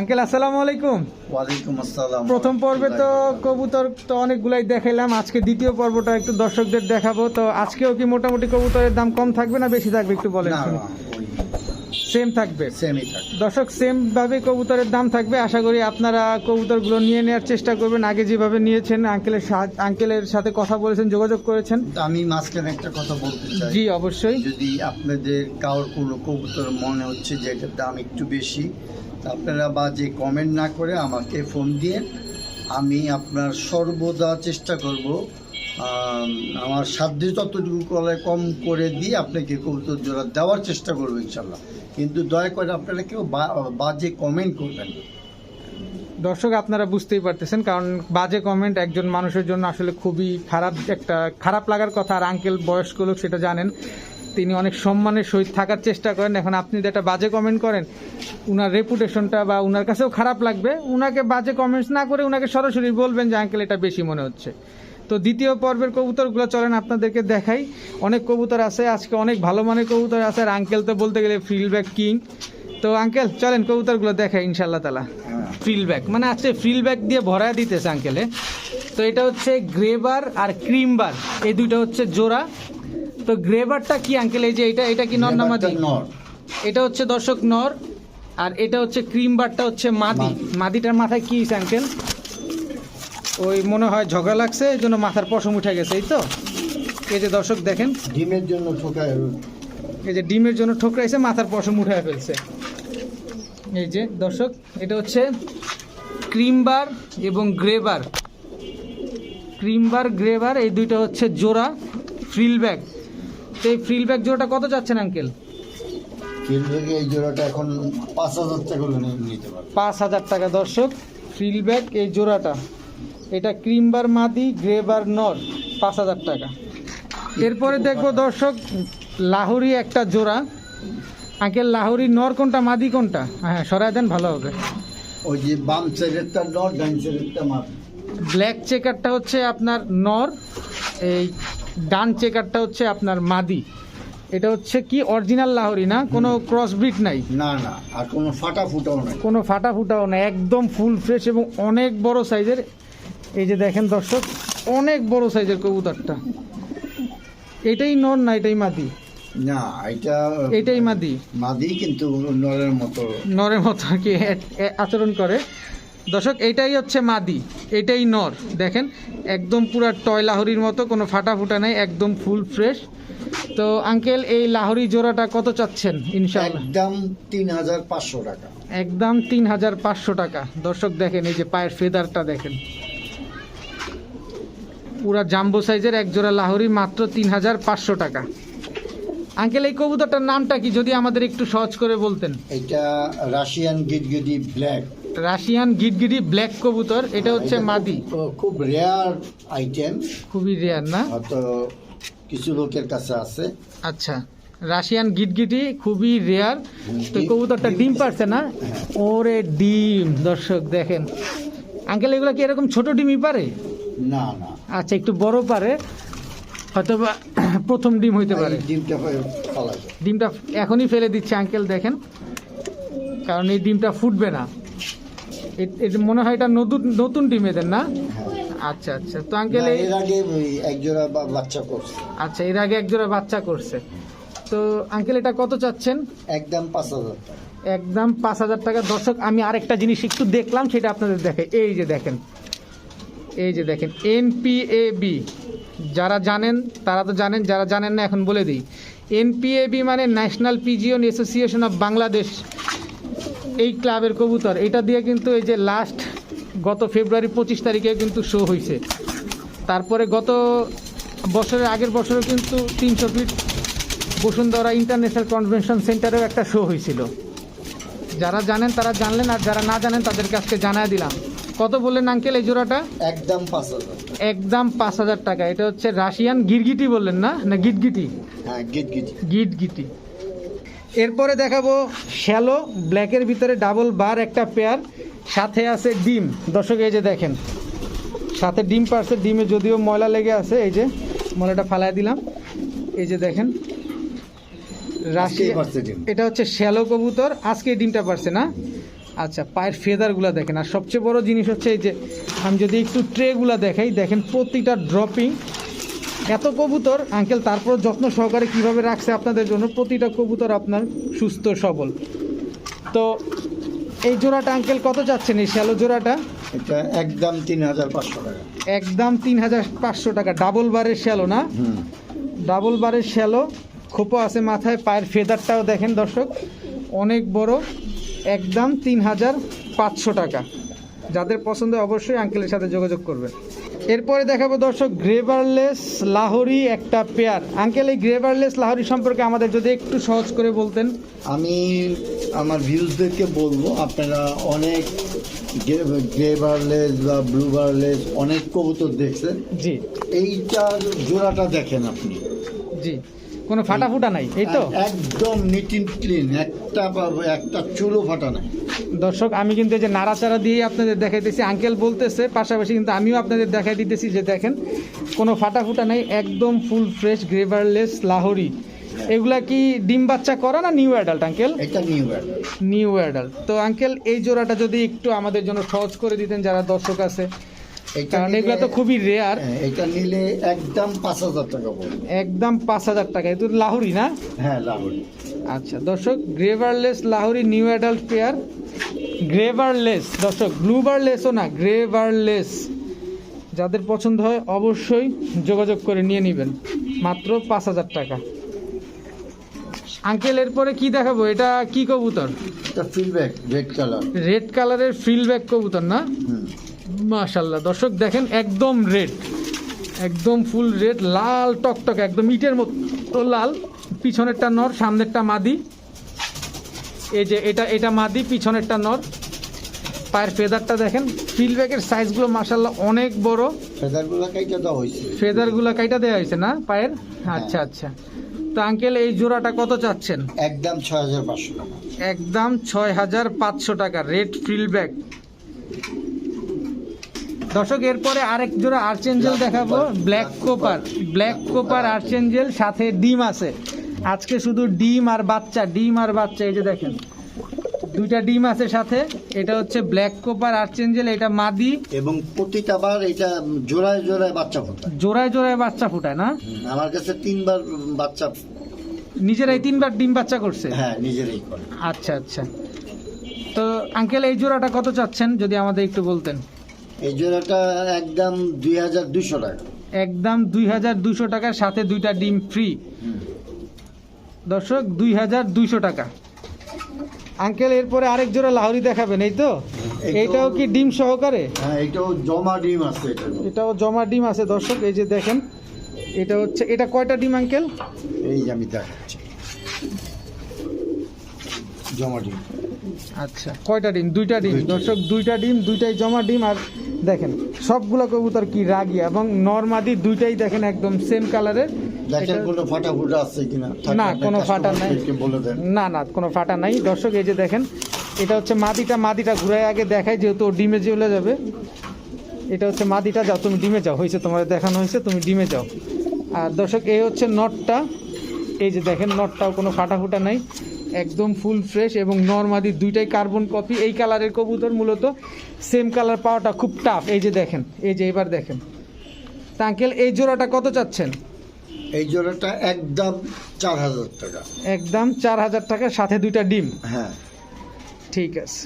Uncle আসসালামু আলাইকুম। ওয়ালাইকুম আসসালাম। প্রথম পর্বে তো কবুতর তো অনেকগুলাই দেখাইলাম আজকে দ্বিতীয় পর্বটা একটু দর্শকদের দেখাবো। তো আজকেও কি মোটামুটি কবুতরের দাম কম থাকবে না বেশি থাকবে একটু বলেন না সেম থাকবে? সেমই থাকে দর্শক সেম ভাবে কবুতরের দাম থাকবে আশা করি আপনারা কবুতরগুলো নিয়ে নেওয়ার চেষ্টা করবেন। আগে যেভাবে নিয়েছেন আঙ্কেলের আঙ্কেলের সাথে কথা বলেছেন যোগাযোগ করেছেন। আমি মাঝখানে একটা কথা বলতে চাই। জি অবশ্যই। যদি আপনাদের কারোর কোনো কবুতর মনে হচ্ছে যে এটার দাম একটু বেশি আপনারা বা যে কমেন্ট না করে আমাকে ফোন দিয়ে আমি আপনার সর্বদা চেষ্টা করব আমার সাধ্য যতটুকু করে কম করে দিয়ে আপনাকে কবুতর জোড়া দেওয়ার চেষ্টা করব ইনশাল্লাহ কিন্তু দয়া করে আপনারা কেউ বাজে কমেন্ট করবেন দর্শক, আপনারা বুঝতেই পারতেছেন, কারণ বাজে কমেন্ট একজন মানুষের জন্য আসলে খুবই খারাপ একটা, খারাপ লাগার কথা। আর আঙ্কেল বয়স্ক লোক সেটা জানেন। তিনি অনেক সম্মানের সহিত থাকার চেষ্টা করেন। এখন আপনি যদি একটা বাজে কমেন্ট করেন, উনার রেপুটেশনটা বা উনার কাছেও খারাপ লাগবে। উনাকে বাজে কমেন্টস না করে উনাকে সরাসরি বলবেন যে, আঙ্কেল, এটা বেশি মনে হচ্ছে। তো দ্বিতীয় পর্বের কবুতরগুলো চলেন আপনাদেরকে দেখাই। অনেক কবুতর আছে, আজকে অনেক ভালো মানের কবুতর আছে। আর আঙ্কেল তো বলতে গেলে ফিল্ডব্যাক কিং তো আঙ্কেল চলেন কবুতরগুলো দেখাই ইনশাল্লাহ তালা ফিল্ডব্যাক মানে আজকে ফিল্ডব্যাক দিয়ে ভরায় দিতেছে আঙ্কেলে তো এটা হচ্ছে গ্রেবার আর ক্রিমবার এই দুইটা হচ্ছে জোড়া। তো গ্রেবারটা কি আঙ্কেল? এই যে এটা এটা কি নর না মাদি? নর। এটা হচ্ছে দর্শক নর আর এটা হচ্ছে ক্রিম বারটা হচ্ছে মাদি। মাদি। মাদিটার মাথায় কি আঙ্কেল? ওই মনে হয় ঝগড়া লাগছে এই জন্য মাথার পশম উঠে গেছে এই তো? এই যে দর্শক দেখেন। ডিমের জন্য ঠোকায় এই যে ডিমের জন্য ঠোকরাইছে মাথার পশম উঠে ফেলছে। এই যে দর্শক এটা হচ্ছে ক্রিম বার এবং গ্রেবার। ক্রিমবার গ্রেবার এই দুইটা হচ্ছে জোড়া ফ্রিল ব্যাগ। তো এই ফ্রিল ব্যাগ জোড়াটা কত যাচ্ছেন আঙ্কেল? ফিল্ডব্যাগে এই জোড়াটা এখন পাঁচ হাজার টাকা নিতে পারবে। পাঁচ হাজার টাকা দর্শক। ফ্রিল ব্যাগ এই জোড়াটা। এটা ক্রিমবার মাদি গ্রেবার নর পাঁচ হাজার টাকা। এরপরে দেখব দর্শক লাহোরি একটা জোড়া। আঙ্কেল লাহোরি নর কোনটা মাদি কোনটা? হ্যাঁ সরাই দেন ভালো হবে। ওই যে বাম সাইডেরটা নর ডাইন সাইডেরটা মার ব্ল্যাক চেকারটা হচ্ছে আপনার নর। এই ডান চেকারটা হচ্ছে আপনার মাদি। এটা হচ্ছে কি? অরিজিনাল লাহোরি না? কোনো ক্রস ব্রিড নাই? না না। আর কোনো ফাটা ফুটাও নাই। কোনো ফাটা ফুটাও না একদম ফুল ফ্রেশ এবং অনেক বড় সাইজের এই যে দেখেন দর্শক অনেক বড় সাইজের কবুতরটা। এটাই নর না এটাই মাদি? না এটা এটাই মাদি। মাদি কিন্তু নরের মতো। নরের মতো আর কি আচরণ করে। দর্শক এটাই হচ্ছে মাদি এটাই নর। দেখেন একদম পুরা টয় লাহরির মতো কোনো ফাটা ফুটা নাই একদম ফুল ফ্রেশ। তো আঙ্কেল এই লাহরি জোড়াটা কত চাচ্ছেন ইনশাআল্লাহ? একদম তিন হাজার পাঁচশো টাকা। একদম তিন হাজার পাঁচশো টাকা। দর্শক দেখেন এই যে পায়ের ফেদারটা দেখেন। পুরা জাম্বো সাইজের এক জোড়া লাহরি মাত্র তিন হাজার পাঁচশো টাকা। আঙ্কেল এই কবুতরটার নামটা কি যদি আমাদের একটু সহজ করে বলতেন? এটা রাশিয়ান গিটগিটি ব্ল্যাক। রাশিয়ান গিটগিটি ব্ল্যাক কবুতর এটা হচ্ছে মাদি। খুব রেয়ার আইটেম খুবই রেয়ার না? হয়তো কিছু লোকের কাছে আছে। আচ্ছা রাশিয়ান গিটগিটি খুবই রেয়ার তো কবুতরটা ডিম পারছে না? ওরে ডিম দর্শক দেখেন। আঙ্কেল এগুলো কি এরকম ছোট ডিমই পারে? না না। আচ্ছা একটু বড় পারে হয়তো প্রথম ডিম হইতে পারে। ডিমটা ডিমটা এখনই ফেলে দিচ্ছে আঙ্কেল দেখেন। কারণ এই ডিমটা ফুটবে না। এটা মনে হয় এটা নতুন নতুন ডিম এদের না? আচ্ছা আচ্ছা। তো আঙ্কেল এর আগে ওই এক জোড়া বা- বাচ্চা করছে। আচ্ছা এর আগে একজোড়া বাচ্চা করছে। তো আঙ্কেল এটা কত চাচ্ছেন? একদম পাঁচ হাজার একদম পাঁচ হাজার টাকা। দর্শক আমি আরেকটা জিনিস একটু দেখলাম সেটা আপনাদের দেখে এই যে দেখেন। এই যে দেখেন এনপিএবি যারা জানেন তারা তো জানেন যারা জানেন না এখন বলে দিই। এনপিএবি মানে national pigeon association of Bangladesh এই ক্লাবের কবুতর এটা দিয়ে কিন্তু এই যে লাস্ট গত ফেব্রুয়ারি পঁচিশ তারিখে কিন্তু শো হয়েছে তারপরে গত বছরের আগের বছরও কিন্তু তিনশো ফিট বসুন্ধরা ইন্টারন্যাশনাল কনভেনশন সেন্টারেও একটা শো হয়েছিল যারা জানেন তারা জানলেন আর যারা না জানেন তাদেরকে আজকে জানায় দিলাম। কত বললেন আঙ্কেল এই জোড়াটা? একদম পাঁচ হাজার একদম পাঁচ হাজার টাকা। এটা হচ্ছে রাশিয়ান গিরগিটি বললেন না? না গিটগিটি? হ্যাঁ গিটগিটি। গিটগিটি। এরপরে দেখাবো শ্যালো ব্ল্যাকের ভিতরে ডাবল বার একটা পেয়ার সাথে আছে ডিম। দর্শক এই যে দেখেন সাথে ডিম পারছে ডিমে যদিও ময়লা লেগে আছে এই যে ময়লাটা ফালাই দিলাম। এই যে দেখেন রাশি পারছে ডিম। এটা হচ্ছে শ্যালো কবুতর আজকে ডিমটা পারছে না? আচ্ছা পায়ের ফেদারগুলো দেখেন আর সবচেয়ে বড় জিনিস হচ্ছে এই যে আমি যদি একটু ট্রেগুলো দেখাই দেখেন প্রতিটা ড্রপিং এত কবুতর আঙ্কেল তারপর যত্ন সহকারে কীভাবে রাখছে আপনাদের জন্য? প্রতিটা কবুতর আপনার সুস্থ সবল। তো এই জোড়াটা আঙ্কেল কত চাচ্ছেন এই শ্যালো জোড়াটা? এটা একদম তিন হাজার পাঁচশো টাকা। একদম তিন হাজার পাঁচশো টাকা। ডাবল বারের শ্যালো না? ডাবল বারের শ্যালো। খোপো আছে মাথায় পায়ের ফেদারটাও দেখেন দর্শক। অনেক বড় একদম তিন হাজার পাঁচশো টাকা। যাদের পছন্দ অবশ্যই আঙ্কেলের সাথে যোগাযোগ করবেন। এরপরে দেখাবো দর্শক গ্রেভারলেস লাহোরি একটা পেয়ার। আঙ্কেল এই গ্রেভারলেস লাহোরি সম্পর্কে আমাদের যদি একটু সহজ করে বলতেন। আমি আমার ভিউজদেরকে বলব আপনারা অনেক গ্রেভারলেস বা ব্লুবারলেস অনেক কবুতর দেখছেন। জি। এইটার জোড়াটা দেখেন আপনি। জি। কোনো ফাটা ফুটা নাই এই তো? একদম নিট ইন ক্লিন একটা একটা চুলো ফাটা নাই। দর্শক আমি কিন্তু এই যে নাড়াচাড়া দিয়ে আপনাদের দেখাইতেছি আঙ্কেল বলতেছে পাশাপাশি কিন্তু আমিও আপনাদের দেখাই দিতেছি যে দেখেন কোনো ফাটা ফুটা নাই একদম ফুল ফ্রেশ গ্রেভারলেস লাহোরি। এগুলা কি ডিম বাচ্চা করা না নিউ অ্যাডাল্ট আঙ্কেল? এটা নিউ ব্যাট নিউ অ্যাডাল্ট তো আঙ্কেল এই জোড়াটা যদি একটু আমাদের জন্য সহজ করে দিতেন যারা দর্শক আছে কারণ এগুলো তো খুবই রেয়ার এটা নিলে একদম পাঁচ হাজার টাকা পড়বে। একদম পাঁচ হাজার টাকা। লাহোরি না? হ্যাঁ লাহোরি। আচ্ছা দর্শক গ্রেভারলেস লাহোরি নিউ অ্যাডাল্ট পেয়ার গ্রেভারলেস দর্শক ব্লুবারলেসও না গ্রেভারলেস যাদের পছন্দ হয় অবশ্যই যোগাযোগ করে নিয়ে নেবেন। মাত্র পাঁচ হাজার টাকা। আঙ্কেল এরপরে কি দেখাবো? এটা কি কবুতর? এটা রেড কালার রেড কালারের ফিল্ডব্যাক কবুতর না? হুম। মাশাল্লাহ দর্শক দেখেন একদম রেড। একদম ফুল রেড লাল টকটক একদম ইটের মতো লাল। পিছনেরটা নর সামনেরটা মাদি। এই যে এটা এটা মাদি পিছনেরটা নর। পায়ের ফেদারটা দেখেন ফিল্ডব্যাকের সাইজগুলো মাশাল্লাহ অনেক বড়। ফেদারগুলো কাইটা দেওয়া হয়েছে। ফেদারগুলো কাইটা দেওয়া হয়েছে না পায়ের? আচ্ছা আচ্ছা। তো আঙ্কেল এই জোড়াটা কত চাচ্ছেন? একদম ছয় হাজার পাঁচশো টাকা। একদম ছয় হাজার পাঁচশো টাকা রেড ফিল্ডব্যাক দর্শক এরপরে আরেক জোড়া আর্চেঞ্জেল দেখাবো। Black copper black copper archangel সাথে ডিম আছে। আজকে শুধু ডিম আর বাচ্চা ডিম আর বাচ্চা এই যে দেখেন। দুইটা ডিম আছে সাথে এটা হচ্ছে ব্ল্যাক কোপার আর্চেঞ্জেল এটা মাদি। এবং প্রতিটা বার এটা জোড়ায় জোড়ায় বাচ্চা ফোটায়। জোড়ায় জোড়ায় বাচ্চা ফুটায় না? আমার কাছে তিনবার বাচ্চা নিজেরাই তিনবার ডিম বাচ্চা করছে? হ্যাঁ নিজেরাই করে। আচ্ছা আচ্ছা। তো আঙ্কেল এই জোড়াটা কত চাচ্ছেন যদি আমাদের একটু বলতেন? এই জোড়াটা একদম দুই হাজার দুশো টাকা। একদম দুই হাজার দুশো টাকার সাথে দুইটা ডিম ফ্রি দর্শক দুই হাজার দুইশো টাকা। আঙ্কেল এরপরে আরেক জোড়া লাহরি দেখাবেন এই তো? এইটাও কি ডিম সহকারে? হ্যাঁ এটাও জমা ডিম আছে এটা এটাও জমা ডিম আছে দর্শক এই যে দেখেন এটা হচ্ছে এটা কয়টা ডিম আঙ্কেল? এই যে আমি দেখাচ্ছি। জমা ডিম। আচ্ছা কয়টা ডিম? দুইটা ডিম। দর্শক দুইটা ডিম দুইটাই জমা ডিম আর দেখেন সবগুলো কবুতর কি রাগি এবং নর্মাদি দুইটাই দেখেন একদম সেম কালারের দেখেন কোনো ফাটা ফুটা আছে কিনা? না, কোনো ফাটা নাই। না না কোনো ফাটা নাই। দর্শক এই যে দেখেন এটা হচ্ছে মাদিটা। মাদিটা ঘুরে আগে দেখায় যেহেতু ডিমে চলে যাবে। এটা হচ্ছে মাদিটা যাও তুমি ডিমে যাও। হয়েছে তোমার দেখানো হয়েছে তুমি ডিমে যাও। আর দর্শক এই হচ্ছে নটটা। এই যে দেখেন নটটাও কোনো ফাটা ফুটা নাই। একদম ফুল ফ্রেশ এবং নর্মাদি দুইটাই কার্বন কপি এই কালারের কবুতর মূলত সেম কালার পাওয়াটা খুব টাফ এই যে দেখেন এই যে এবার দেখেন। তা আঙ্কেল এই জোড়াটা কত চাচ্ছেন? এই জোড়াটা একদম চার হাজার টাকা। একদম চার হাজার টাকার সাথে দুইটা ডিম। হ্যাঁ। ঠিক আছে।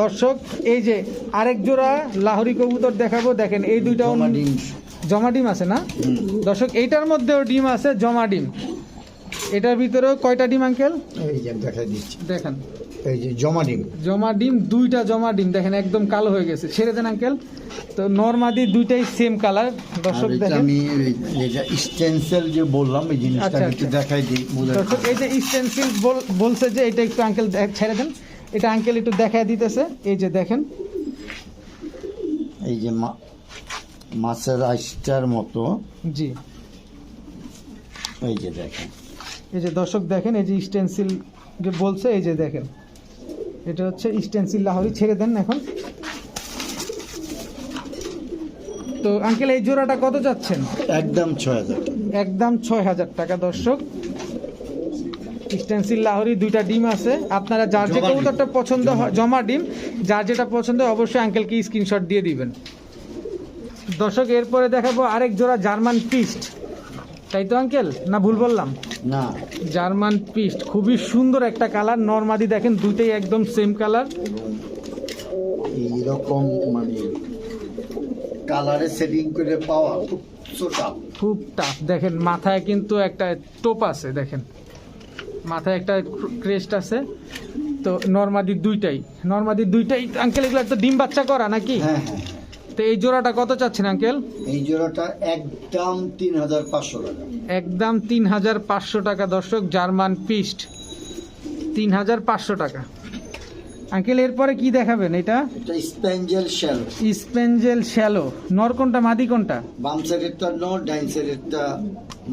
দর্শক এই যে আরেক জোড়া লাহোরি কবুতর দেখাবো। দেখেন এই দুইটাও জমা ডিম। আছে না? দর্শক এইটার মধ্যেও ডিম আছে জমা ডিম। এটার ভিতরেও কয়টা ডিম আঙ্কেল? এই যে দেখা দিচ্ছি। দেখেন। এই যে জমা ডিম। জমা ডিম দুইটা জমা ডিম। দেখেন একদম কালো হয়ে গেছে। ছেড়ে দেন আঙ্কেল। তো নর্মাদি দুইটাই সেম কালার দর্শক দেখেন। আমি স্টেন্সেল যে বললাম এই জিনিসটা আচ্ছা, একটু আচ্ছা। দেখাই দিই দর্শক এই যে স্টেন্সিল বলছে যে এটা একটু আঙ্কেল ছেড়ে দেন। এটা আঙ্কেল একটু দেখায় দিতেছে। এই যে দেখেন। এই যে মাছের আইসটার মতো। জি। এই যে দেখেন। এই যে দর্শক দেখেন এই যে স্টেন্সিল যে বলছে এই যে দেখেন। এটা হচ্ছে স্টেন্সিল লাহরি ছেড়ে দেন এখন। তো আঙ্কেল এই জোড়াটা কত যাচ্ছেন? একদম ছয় হাজার একদম ছয় হাজার টাকা দর্শক। স্টেন্সিল লাহোরি দুইটা ডিম আছে। আপনারা যার যে কবুতরটা পছন্দ হয় জমা ডিম যার যেটা পছন্দ হয় অবশ্যই আঙ্কেলকে স্ক্রিনশট দিয়ে দিবেন। দর্শক এরপরে দেখাবো আরেক জোড়া জার্মান পিস্ট তাই তো আঙ্কেল না ভুল বললাম? না। জার্মান পিস্ট খুবই সুন্দর একটা কালার। নর্মাদি দেখেন দুইটাই একদম সেম কালার। এইরকম মানে কালারে সেটিং করে পাওয়া খুব টাফ দেখেন মাথায় কিন্তু একটা টোপ আছে দেখেন। মাথায় একটা ক্রেস্ট আছে। তো নর্মাদি দুইটাই। নর্মাদি দুইটাই আঙ্কেল এগুলো তো ডিম বাচ্চা করা নাকি? হ্যাঁ হ্যাঁ। তো এই জোড়াটা কত চাচ্ছেন আঙ্কেল? এই জোড়াটা একদম তিন হাজার পাঁচশো টাকা। একদম তিন হাজার পাঁচশো টাকা দর্শক জার্মান পিস্ট। তিন হাজার পাঁচশো টাকা। আঙ্কেল এরপরে কি দেখাবেন এটা? এটা স্পেঞ্জেল শেল স্পেঞ্জেল শ্যালো। নর কোনটা মাদি কোনটা? বাম সাইডেরটা নর ডাইন সাইডেরটা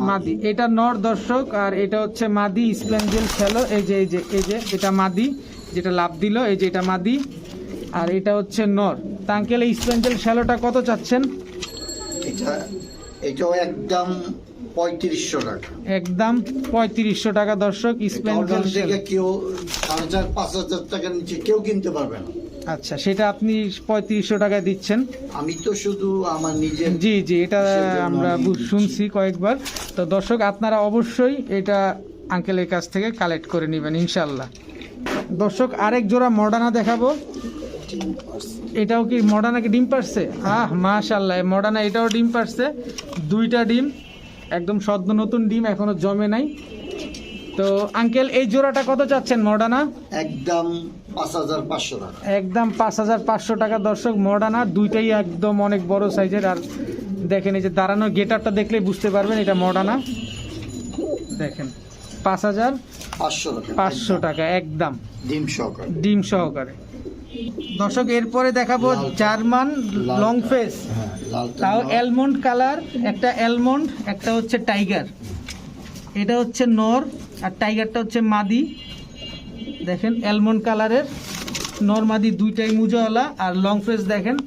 মাদি। এটা নর দর্শক আর এটা হচ্ছে মাদি স্পেঞ্জেল শ্যালো। এই যে এই যে এই যে এটা মাদি যেটা লাভ দিল এই যে এটা মাদি। আর এটা হচ্ছে নর। তা আঙ্কেল এই স্পেঞ্জেল শ্যালোটা কত চাচ্ছেন? এটা এটাও একদম পঁয়ত্রিশশো টাকা। একদম পঁয়ত্রিশশো টাকা দর্শক স্পেঞ্জেল অর্গান থেকে কেউ সাড়ে চার পাঁচ হাজার টাকার নিচে কেউ কিনতে পারবে না। আচ্ছা সেটা আপনি পঁয়ত্রিশশো টাকায় দিচ্ছেন? আমি তো শুধু আমার নিজের জি জি এটা আমরা আমি শুনছি কয়েকবার। তো দর্শক আপনারা অবশ্যই এটা আঙ্কেলের কাছ থেকে কালেক্ট করে নেবেন ইনশাল্লাহ দর্শক আরেক জোড়া মডানা দেখাবো। এটাও কি মডানা কি ডিম পারছে? আহ মাশাল্লাহ মডানা এটাও ডিম পারছে। দুইটা ডিম একদম সদ্য নতুন ডিম এখনও জমে নাই। তো আঙ্কেল এই জোড়াটা কত চাচ্ছেন মডানা একদম পাঁচ হাজার পাঁচশো টাকা। একদম পাঁচ হাজার পাঁচশো টাকা দর্শক মডানা দুইটাই একদম অনেক বড় সাইজের। আর দেখেন এই যে দাঁড়ানো গেটারটা দেখলেই বুঝতে পারবেন এটা মডানা দেখেন পাঁচ হাজার পাঁচশো টাকা একদম। ডিম সহকারে। ডিম সহকারে। দর্শক এরপরে দেখাবো জার্মান লং ফেস হ্যাঁ তাও অ্যালমন্ড কালার একটা অ্যালমন্ড একটা হচ্ছে টাইগার এটা হচ্ছে নর আর টাইগারটা হচ্ছে মাদি। দেখেন অ্যালমন্ড কালারের নর মাদি দুইটাই মুজাওয়ালা আর লং ফেস দেখেন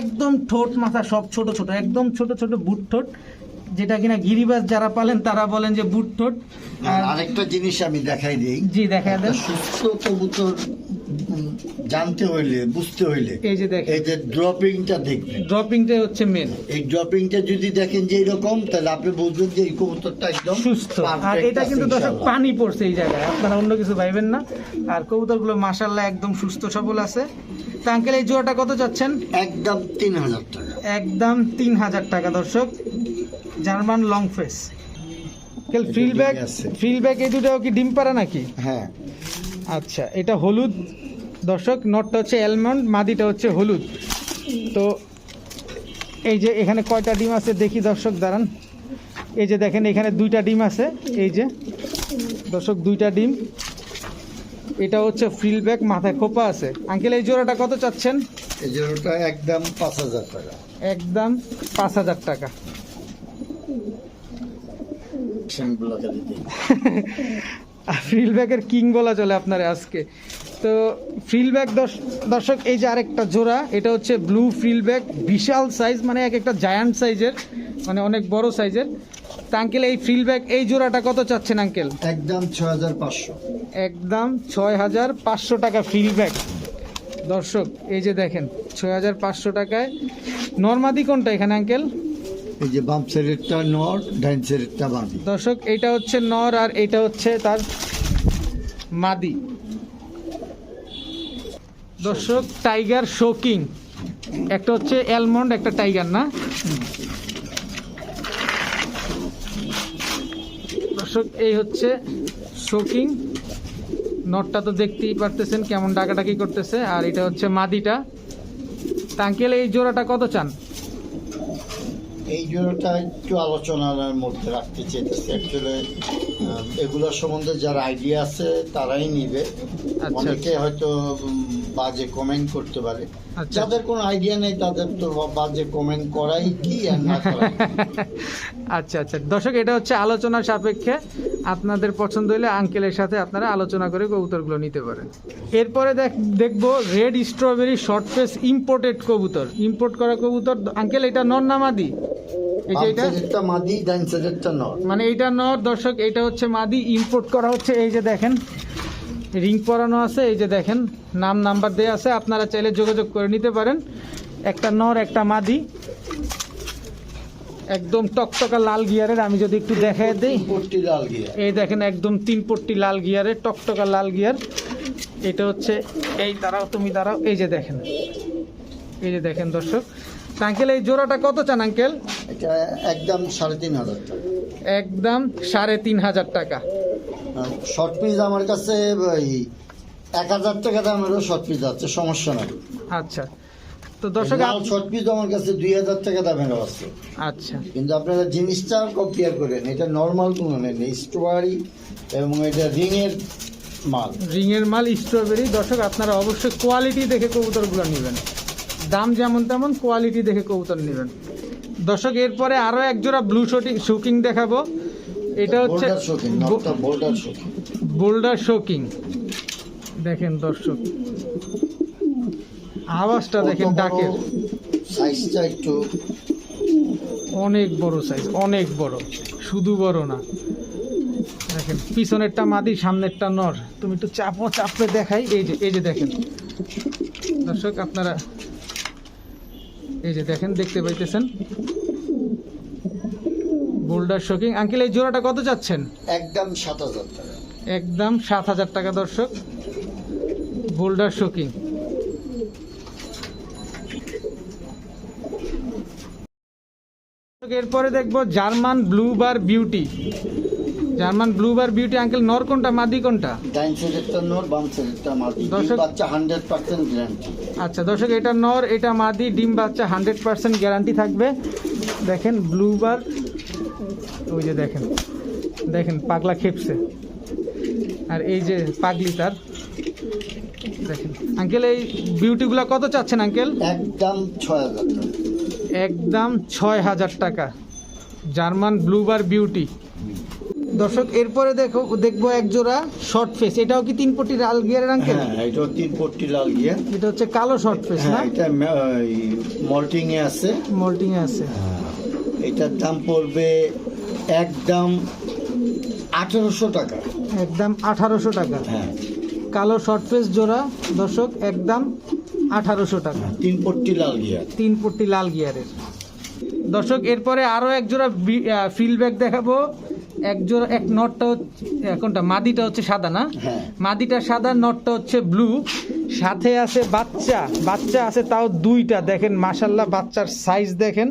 একদম ঠোঁট মাথা সব ছোট ছোট একদম ছোট ছোট বুট ঠোঁট যেটা কিনা গিরিবাজ যারা পালেন তারা বলেন যে বুট ঠোঁট। আর আর আরেকটা জিনিস আমি দেখাই দিই। জি দেখা একটা দেন। সুস্থ কবুতর জানতে হইলে বুঝতে হইলে এই যে দেখেন। এই যে ড্রপিংটা দেখবেন। ড্রপিংটাই হচ্ছে মেন এই ড্রপিংটা যদি দেখেন যে এরকম তাহলে আপনি বুঝবেন যে এই কবুতরটা একদম সুস্থ। আর এটা কিন্তু দর্শক পানি পড়ছে এই জায়গায় আপনারা অন্য কিছু ভাইবেন না। আর কবুতরগুলো মাসাল্লাহ একদম সুস্থ সবল আছে। তা আঙ্কেল এই জোয়াটা কত চাচ্ছেন একদম তিন হাজার টাকা। একদম তিন হাজার টাকা দর্শক। German long face uncle frill back ডিমে ফিল ব্যাগ এই দুটাও কি ডিম পাড়া নাকি? হ্যাঁ। আচ্ছা এটা হলুদ। দর্শক নটটা হচ্ছে অ্যালমন্ড মাদিটা হচ্ছে হলুদ। তো এই যে এখানে কয়টা ডিম আছে দেখি দর্শক দাঁড়ান। এই যে দেখেন এখানে দুইটা ডিম আছে। এই যে দর্শক দুইটা ডিম। এটা হচ্ছে ফ্রিল ব্যাগ মাথায় খোপা আছে। আঙ্কেল এই জোড়াটা কত চাচ্ছেন? এই জোড়াটা একদম পাঁচ হাজার টাকা। একদম পাঁচ হাজার টাকা। ফ্রিল ব্যাগের কিং বলা চলে আপনার আজকে। তো ফ্রিল ব্যাগ দর্শক এই যে আরেকটা জোড়া এটা হচ্ছে ব্লু ফ্রিল ব্যাগ বিশাল সাইজ মানে এক একটা জায়ান্ট সাইজের মানে অনেক বড় সাইজের তা আঙ্কেল এই ফ্রিল ব্যাগ এই জোড়াটা কত চাচ্ছেন আঙ্কেল একদম ছয় হাজার পাঁচশো। একদম ছয় হাজার পাঁচশো টাকা ফ্রিল ব্যাগ দর্শক এই যে দেখেন ছয় হাজার পাঁচশো টাকায়। নর্মাদি কোনটা এখানে আঙ্কেল এই যে বাম সাইডেরটা নর ডাইন সাইডেরটা বাঁধি দর্শক এইটা হচ্ছে নর আর এটা হচ্ছে তার মাদি। দর্শক টাইগার শোকিং। একটা হচ্ছে অ্যালমন্ড একটা টাইগার না? দর্শক এই হচ্ছে শোকিং। নটটা তো দেখতেই পারতেছেন কেমন ডাকাডাকি করতেছে। আর এটা হচ্ছে মাদিটা। তাঙ্কেল এই জোড়াটা কত চান? এই জোড়াটা একটু আলোচনার মধ্যে রাখতে চেয়েছি অ্যাকচুয়ালি এগুলোর সম্বন্ধে যার আইডিয়া আছে তারাই নিবে। আচ্ছা। অনেকে হয়তো বাজে কমেন্ট করতে পারে। আচ্ছা। যাদের কোনো আইডিয়া নেই তাদের তো বাজে কমেন্ট করাই কি আর না আচ্ছা আচ্ছা। দর্শক এটা হচ্ছে আলোচনার সাপেক্ষে। আপনাদের পছন্দ হলে আঙ্কেলের সাথে আপনারা আলোচনা করে কবুতরগুলো নিতে পারেন। এরপরে দেখ দেখব red strawberry short face imported কবুতর। ইম্পোর্ট করা কবুতর আঙ্কেল এটা নর নামাদি এই যে এটা? বামসাইডেরটা মাদি ডাইন সাইডেরটা নর। মানে এইটা নর দর্শক এটা হচ্ছে মাদি। ইম্পোর্ট করা হচ্ছে এই যে দেখেন। রিং পরানো আছে এই যে দেখেন নাম নাম্বার দেওয়া আছে আপনারা চাইলে যোগাযোগ করে নিতে পারেন। একটা নর একটা মাদি। একদম টকটকা লাল গিয়ারের আমি যদি একটু দেখাই দিই। এই দেখেন একদম তিন পট্টি লাল গিয়ারের টকটকা লাল গিয়ার। এটা হচ্ছে এই দাঁড়াও তুমি দাঁড়াও এই যে দেখেন। এই যে দেখেন দর্শক আঙ্কেল এই জোড়াটা কত চান আঙ্কেল? এটা একদম সাড়ে তিন হাজার টাকা। একদম সাড়ে তিন হাজার টাকা। শর্ট পিস আমার কাছে এক হাজার টাকা দামেরও শর্ট পিস আছে সমস্যা নাই। আচ্ছা তো দর্শক শর্ট পিস আমার কাছে দুই হাজার টাকা দামেরও আছে। আচ্ছা। কিন্তু আপনারা জিনিসটা কম্পেয়ার করেন এটা নর্মাল কোনো নেই স্ট্রবেরি এবং এটা রিংয়ের মাল। রিংয়ের মাল স্ট্রবেরি দর্শক আপনারা অবশ্যই কোয়ালিটি দেখে কবুতরগুলো নেবেন। দাম যেমন তেমন কোয়ালিটি দেখে কবুতর নেবেন। দর্শক এরপরে আরও এক জোড়া ব্লু শুটিং শুকিং দেখাবো। এটা হচ্ছে বোল্ডার শোকিং বোল্ডার শোকিং দেখেন দর্শক আওয়াজটা দেখেন ডাকের। সাইজটা একটু অনেক বড় সাইজ অনেক বড়। শুধু বড় না। দেখেন পিছনেরটা মাদি সামনেরটা নর। তুমি একটু চাপো চাপে দেখাই। এই যে এই যে দেখেন। দর্শক আপনারা এই যে দেখেন দেখতে পাইতেছেন? Boulder shocking. আঙ্কেল এই জোড়াটা কত চাচ্ছেন? একদম সাত হাজার টাকা। একদম সাত হাজার টাকা দর্শক। বোল্ডার শোকিং। এরপরে দেখব German blue bar beauty. German blue bar beauty uncle নর কোনটা মাদি কোনটা? ডাইন সাইডেরটা নোর বাম সাইডেরটা ডিম দর্শক- বাচ্চা হান্ড্রেড পার্সেন্ট গ্যারান্টি আচ্ছা দর্শক এটা নর এটা মাদি ডিম বাচ্চা হান্ড্রেড পার্সেন্ট গ্যারান্টি থাকবে। দেখেন ব্লু বার ওই যে দেখেন দেখেন পাগলা খেপছে। আর এই যে পাগলি তার দেখেন। আঙ্কেল এই বিউটিগুলো কত চাচ্ছেন আঙ্কেল একদম ছয় হাজার একদম ছয় হাজার টাকা। জার্মান ব্লুবার বিউটি দর্শক এরপরে দেখো দেখব এক জোড়া শর্ট ফেস এটাও কি তিন পটি লাল গিয়ারের আঙ্কেল? হ্যাঁ এটাও তিন পট্টি লাল গিয়ার। এটা হচ্ছে কালো শর্ট ফেস না? হ্যাঁ এটা মল্টিং এ আছে। মল্টিং এ আছে এটার দাম পড়বে একদম আঠারোশো টাকা। একদম আঠারোশো টাকা। হ্যাঁ। কালো শর্ট ফেস জোড়া দর্শক একদম আঠারোশো টাকা। তিন পট্টি লাল গিয়ার। তিন পট্টি লাল গিয়ারের। দর্শক এরপরে আরও এক জোড়া ফিল ব্যাগ দেখাবো। এক জোড়া এক নটটা হচ্ছে কোনটা? মাদিটা হচ্ছে সাদা না? হ্যাঁ। মাদিটা সাদা নটটা হচ্ছে ব্লু। সাথে আছে বাচ্চা বাচ্চা আছে তাও দুইটা দেখেন মাশাল্লাহ বাচ্চার সাইজ দেখেন।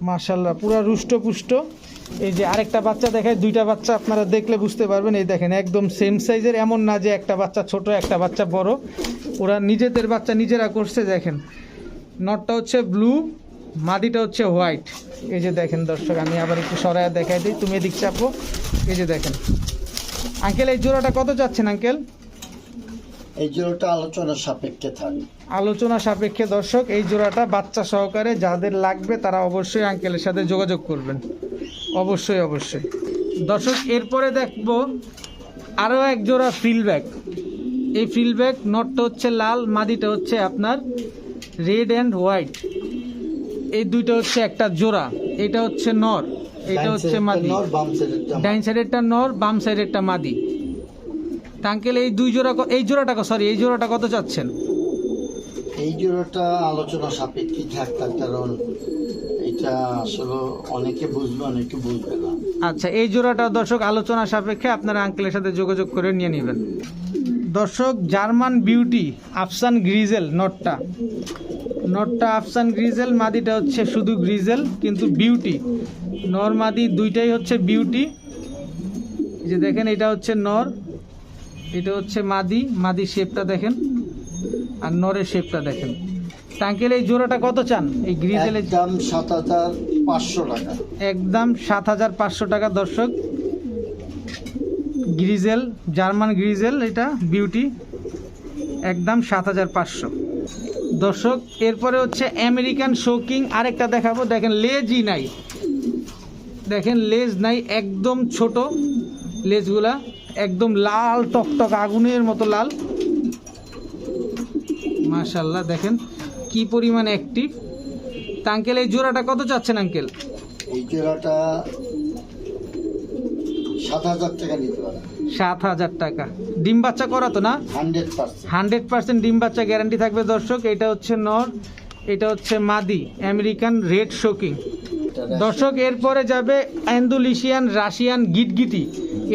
মাশাল্লাহ পুরো রুষ্টপুষ্ট। এই যে আরেকটা বাচ্চা দেখায় দুইটা বাচ্চা আপনারা দেখলে বুঝতে পারবেন এই দেখেন একদম সেম সাইজের এমন না যে একটা বাচ্চা ছোট একটা বাচ্চা বড়। ওরা নিজেদের বাচ্চা নিজেরা করছে দেখেন। নটটা হচ্ছে ব্লু মাদিটা হচ্ছে হোয়াইট এই যে দেখেন দর্শক আমি আবার একটু সরায় দেখাই দিই। তুমি এদিক চাপো। এই যে দেখেন। আঙ্কেল এই জোড়াটা কত চাচ্ছেন আঙ্কেল? এই জোড়াটা আলোচনার সাপেক্ষে থাকে আলোচনা সাপেক্ষে দর্শক এই জোড়াটা বাচ্চা সহকারে যাদের লাগবে তারা অবশ্যই আঙ্কেলের সাথে যোগাযোগ করবেন। অবশ্যই অবশ্যই। দর্শক এরপরে দেখব আরও এক জোড়া ফিল ব্যাগ এই ফিল ব্যাগ নটটা হচ্ছে লাল মাদিটা হচ্ছে আপনার রেড অ্যান্ড হোয়াইট এই দুইটা হচ্ছে একটা জোড়া এটা হচ্ছে নর এটা হচ্ছে মাদি। ডাইন সাইডেরটা নর বাম সাইডেরটা মাদি। আঙ্কেল এই দুই জোড়া এই জোড়াটা সরি এই জোড়াটা কত চাচ্ছেন? এই জোড়াটা আলোচনা সাপেক্ষে থাক তার কারণ এটা আসলে অনেকে বুঝবে অনেকে বুঝবে না। আচ্ছা এই জোড়াটা দর্শক আলোচনা সাপেক্ষে আপনারা আঙ্কেলের সাথে যোগাযোগ করে নিয়ে নেবেন। দর্শক জার্মান বিউটি আফসান গ্রিজেল নটটা। নটটা আফসান গ্রিজেল মাদিটা হচ্ছে শুধু গ্রিজেল কিন্তু বিউটি। নর মাদি দুইটাই হচ্ছে বিউটি। যে দেখেন এটা হচ্ছে নর এটা হচ্ছে মাদি। মাদি শেপটা দেখেন আর নরের শেপটা দেখেন। তা আঙ্কেল এই জোড়াটা কত চান? এই গ্রিজেলের দাম সাত হাজার পাঁচশো টাকা। একদম সাত হাজার পাঁচশো টাকা দর্শক। গ্রিজেল, জার্মান গ্রিজেল, এটা বিউটি, একদম সাত হাজার পাঁচশো। দর্শক, এরপরে হচ্ছে আমেরিকান শোকিং, আরেকটা দেখাবো। দেখেন, লেজই নাই। দেখেন, লেজ নাই, একদম ছোট লেজগুলা, একদম লাল, টকটক, আগুনের মতো লাল। মাশাল্লাহ দেখেন, কি পরিমাণ অ্যাক্টিভ তা আঙ্কেল এই জোড়াটা কত চাচ্ছেন, আঙ্কেল? এই জোড়াটা সাত হাজার টাকা নিতে পারে। সাত হাজার টাকা। ডিম বাচ্চা করা তো না? Hundred percent. হান্ড্রেড পার্সেন্ট ডিম বাচ্চা গ্যারান্টি থাকবে দর্শক। এটা হচ্ছে নর এটা হচ্ছে মাদি আমেরিকান রেড শোকিং। দর্শক এরপরে যাবে অ্যান্ডোলিশিয়ান রাশিয়ান গিটগিটি।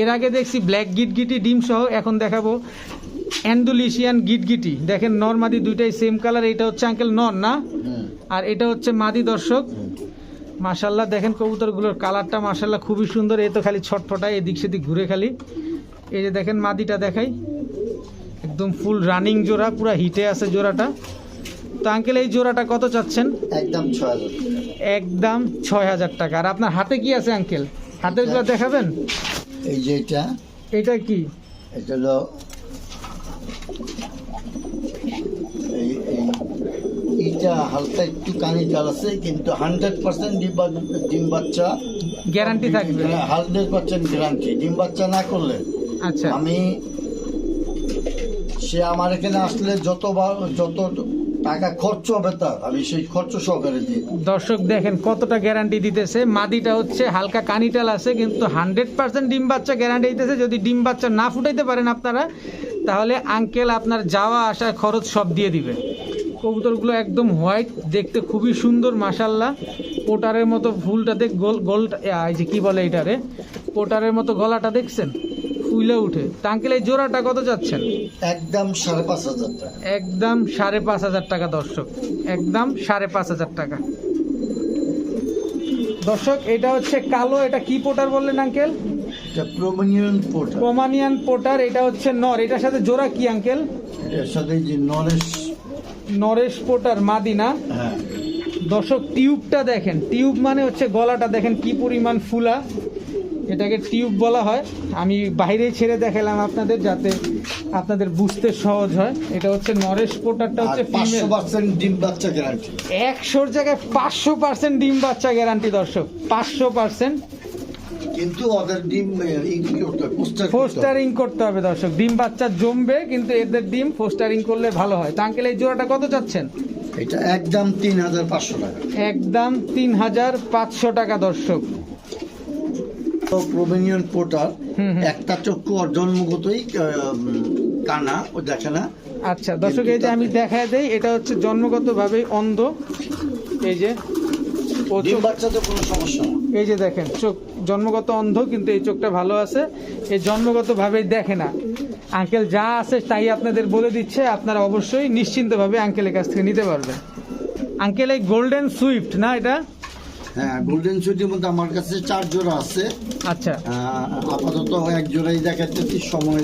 এর আগে দেখছি ব্ল্যাক গিটগিটি ডিম সহ এখন দেখাবো অ্যান্ডোলিশিয়ান গিটগিটি। দেখেন নর মাদি দুইটাই সেম কালার এটা হচ্ছে আঙ্কেল নর না? আর এটা হচ্ছে মাদি দর্শক। মাশাল্লাহ দেখেন কবুতরগুলোর কালারটা মাশাল্লাহ খুবই সুন্দর। এই তো খালি ছটফটায় এদিক সেদিক ঘুরে খালি। এই যে দেখেন মাদিটা দেখাই। একদম ফুল রানিং জোড়া পুরো হিটে আছে জোড়াটা। তো আঙ্কেল এই জোড়াটা কত চাচ্ছেন? একদম একদম ছয় হাজার টাকা। আর আপনার হাতে কি আছে আঙ্কেল হাতেরগুলো দেখাবেন? এই যে এটা এটা কি? এটা হলো এটা হালকা একটু কানি জাল আছে কিন্তু হান্ড্রেড পার্সেন্ট ডিম বাচ্চা গ্যারান্টি থাকবে। Hundred percent guarantee. ডিম বাচ্চা না করলে আচ্ছা। আমি সে আমার এখানে আসলে যত যত টাকা খরচ হবে তার আমি সেই খরচ সহকারে দিই। দর্শক দেখেন কতটা গ্যারান্টি দিতেছে। মাদিটা হচ্ছে হালকা কানিটাল আছে কিন্তু হান্ড্রেড পার্সেন্ট ডিম বাচ্চা গ্যারান্টি দিতেছে। যদি ডিম বাচ্চা না ফুটাইতে পারেন আপনারা তাহলে আঙ্কেল আপনার যাওয়া আসার খরচ সব দিয়ে দিবে। কবুতরগুলো একদম হোয়াইট দেখতে খুবই সুন্দর মাসাল্লাহ পোটারের মতো ফুলটাতে গোল গোল এই যে কি বলে এটারে? পোটারের মতো গলাটা দেখছেন? ফুলে উঠে। তা আঙ্কেল এই জোড়াটা কত যাচ্ছেন একদম সাড়ে পাঁচ হাজার টাকা। একদম সাড়ে পাঁচ হাজার টাকা দর্শক। একদম সাড়ে পাঁচ হাজার টাকা। দর্শক এটা হচ্ছে কালো এটা কি পোটার বললেন আঙ্কেল? প্রোমিনিয়ন পোর্ট প্রোমানিয়ান পোটার এটা হচ্ছে নর। এটার সাথে জোড়া কি আঙ্কেল? এর সাথে যে নরেশ নরেশ পোটার মাদিনা হ্যাঁ। দর্শক টিউবটা দেখেন। টিউব মানে হচ্ছে গলাটা দেখেন কি পরিমাণ ফুলা। এটাকে টিউব বলা হয়। আমি বাইরে ছেড়ে দেখালাম আপনাদের যাতে আপনাদের বুঝতে সহজ হয়। এটা হচ্ছে নরেশ পোটারটা হচ্ছে পাঁচশো পার্সেন্ট ডিম বাচ্চা গ্যারান্টি একশোর জায়গায় পাঁচশো পার্সেন্ট ডিম বাচ্চা গ্যারান্টি দর্শক। পাঁচশো পার্সেন্ট কিন্তু ওদের ডিম করতে হবে, পোস্টার করতে ফোস্টারিং করতে হবে দর্শক। ডিম বাচ্চা জমবে কিন্তু এদের ডিম ফোস্টারিং করলে ভালো হয়। তা আঙ্কেল এই জোড়াটা কত চাচ্ছেন? এটা একদম তিন হাজার পাঁচশো টাকা। একদম তিন হাজার পাঁচশো টাকা দর্শক। একটা চক্ষু জন্মগতই কানা ও দেখে না। আচ্ছা দর্শক এই যে আমি দেখায় দেই এটা হচ্ছে জন্মগতভাবেই অন্ধ। এই যে ডিম চোখ বাচ্চাতে কোনো সমস্যা না। এই যে দেখেন চোখ জন্মগত অন্ধ কিন্তু এই চোখটা ভালো আছে। এই জন্মগতভাবেই দেখে না। আঙ্কেল যা আছে তাই আপনাদের বলে দিচ্ছে আপনারা অবশ্যই নিশ্চিন্তভাবে আঙ্কেলের কাছ থেকে নিতে পারবেন। আঙ্কেল এই গোল্ডেন সুইফট না এটা? হ্যাঁ গোল্ডেন সুইটির মধ্যে আমার কাছে চার জোড়া আছে। আচ্ছা। আপাতত এক জোড়াই দেখাচ্ছি সময়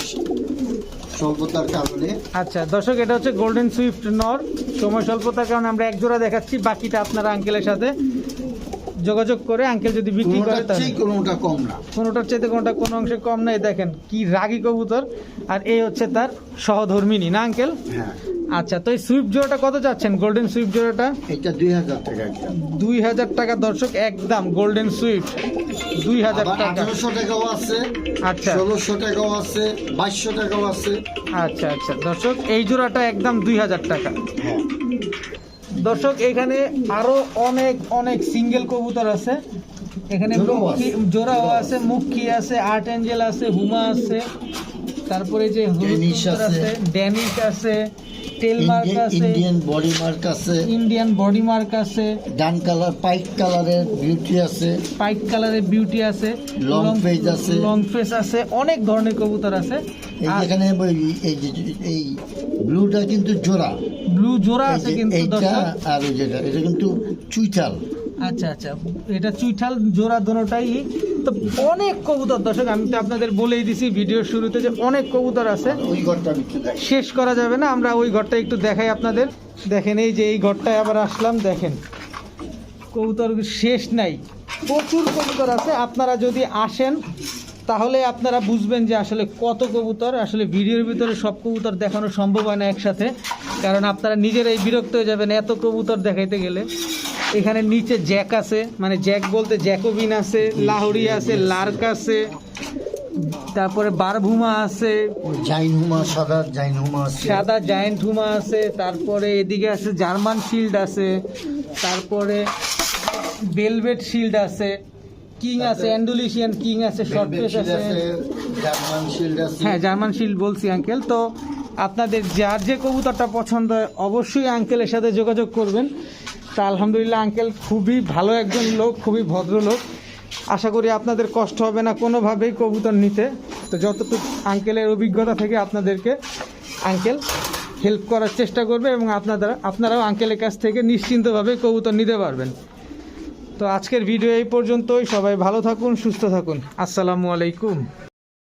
স্বল্পতার কারণে। আচ্ছা দর্শক এটা হচ্ছে গোল্ডেন সুইফট নর। সময় স্বল্পতার কারণে আমরা এক জোড়া দেখাচ্ছি বাকিটা আপনারা আঙ্কেলের সাথে যোগাযোগ করে আঙ্কেল যদি বিক্রি করে কোনোটা কম না। কোনোটার চাইতে কোনোটা কোনো অংশে কম নাই দেখেন কি রাগী কবুতর। আর এই হচ্ছে তার সহধর্মিনী না আঙ্কেল হ্যাঁ। আচ্ছা তো এই সুইফট জোড়াটা কত চাচ্ছেন গোল্ডেন সুইফট জোড়াটা? এটা দুই হাজার টাকা দুই হাজার টাকা দর্শক একদম গোল্ডেন সুইফট দুই হাজার টাকা। আঠারোশো টাকাও আছে আচ্ছা। ষোলোশো টাকাও আছে বাইশশো টাকাও আছে। আচ্ছা আচ্ছা। দর্শক এই জোড়াটা একদম দুই হাজার টাকা। হ্যাঁ। দর্শক এখানে আরও অনেক অনেক সিঙ্গেল কবুতর আছে। এখানে জোড়াও আছে। জোড়াও আছে আর্ট অ্যাঞ্জেল আছে হুমা আছে। তারপরে যে আছে। আছে ড্যানিশ আছে টেল মার্ক আছে। ইন্ডিয়ান বডি মার্ক আছে। ইন্ডিয়ান বডি মার্ক আছে। ডান কালার কালারের বিউটি আছে। কালারের বিউটি আছে। Face আছে। লং আছে। অনেক ধরনের কবুতর আছে। ওই- এই যে এই ব্লুটা কিন্তু জোড়া। ব্লু জোড়া আছে কিন্তু দর্শক? আর ওই যেটা এটা কিন্তু চুইটাল আচ্ছা আচ্ছা। এটা চুইঠাল জোড়া দোনোটাই। তো অনেক কবুতর দর্শক আমি তো আপনাদের বলেই দিছি ভিডিওর শুরুতে যে অনেক কবুতর আছে। ওই ঘরটা শেষ করা যাবে না আমরা ওই ঘরটা একটু দেখাই আপনাদের। দেখেন এই যে এই ঘরটায় আবার আসলাম দেখেন। কবুতর শেষ নাই। প্রচুর কবুতর আছে আপনারা যদি আসেন তাহলে আপনারা বুঝবেন যে আসলে কত কবুতর আসলে ভিডিওর ভিতরে সব কবুতর দেখানো সম্ভব হয় না একসাথে কারণ আপনারা নিজেরাই বিরক্ত হয়ে যাবেন এত কবুতর দেখাইতে গেলে। এখানে নিচে জ্যাক আছে মানে জ্যাক বলতে জ্যাকোবিন আছে লাহোরি আছে লার্ক আছে তারপরে বারভুমা আছে। জাইনহুমা সাদা জাইন হুমা আছে। সাদা জায়েন্ট হুমা আছে তারপরে এদিকে আছে জার্মান শিল্ড আছে তারপরে বেলভেট শিল্ড আছে। কিং আছে অ্যান্ডুলিশিয়ান কিং আছে শর্ট পেস আছে। জার্মান শিল্ড আছে। হ্যাঁ জার্মান শিল্ড বলছি আঙ্কেল তো আপনাদের যার যে কবুতরটা পছন্দ হয় অবশ্যই আঙ্কেলের সাথে যোগাযোগ করবেন। তা আলহামদুলিল্লাহ আঙ্কেল খুবই ভালো একজন লোক খুবই ভদ্র লোক আশা করি আপনাদের কষ্ট হবে না কোনোভাবেই কবুতর নিতে। তো যতটুকু আঙ্কেলের অভিজ্ঞতা থেকে আপনাদেরকে আঙ্কেল হেল্প করার চেষ্টা করবে এবং আপনারা আপনারাও আঙ্কেলের কাছ থেকে নিশ্চিন্তভাবে কবুতর নিতে পারবেন। তো আজকের ভিডিও এই পর্যন্তই। সবাই ভালো থাকুন সুস্থ থাকুন। আসসালামু আলাইকুম।